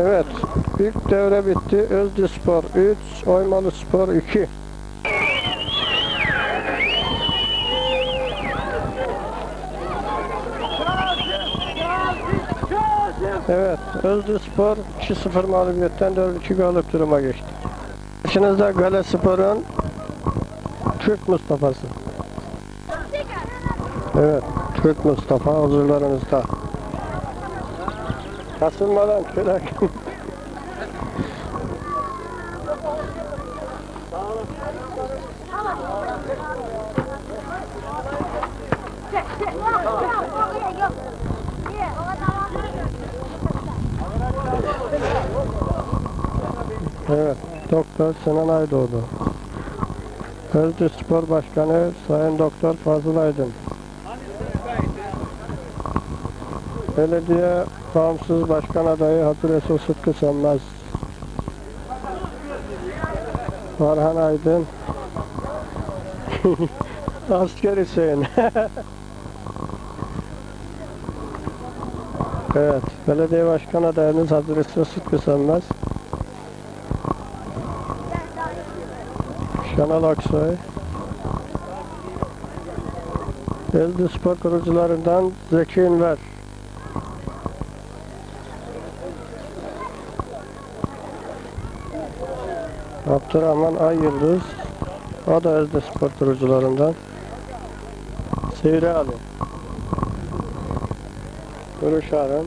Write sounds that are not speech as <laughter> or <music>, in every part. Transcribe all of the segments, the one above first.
Evet. İlk devre bitti. Özlü Spor 3, Oymalı Spor 2. Evet, Özlü Spor 2-0 mağlubiyetten 4-2 galip duruma geçti. Karşınızda Gale Spor'un Türk Mustafa'sı. Evet, Türk Mustafa huzurlarınızda. Kasılmadan şöyle. <laughs> Evet, Doktor Sinan Aydoğdu. Özlü Spor Başkanı Sayın Doktor Fazıl Aydın. Belediye Bağımsız Başkan Adayı Hatır Resul Sıtkı Sönmez. Orhan Aydın. <laughs> Asker Hüseyin. <laughs> evet, belediye başkan adayımız Hazır Resul Sıtkı Sönmez. Şenol Aksoy. Elde Spor kurucularından Zeki Ünver. Abdurrahman Ay Yıldız. O da Özde Spor kurucularından. Sivri Ali. Duruş Arın.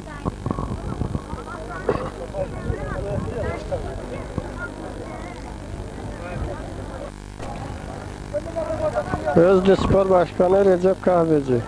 Özde Spor Başkanı Recep Kahveci.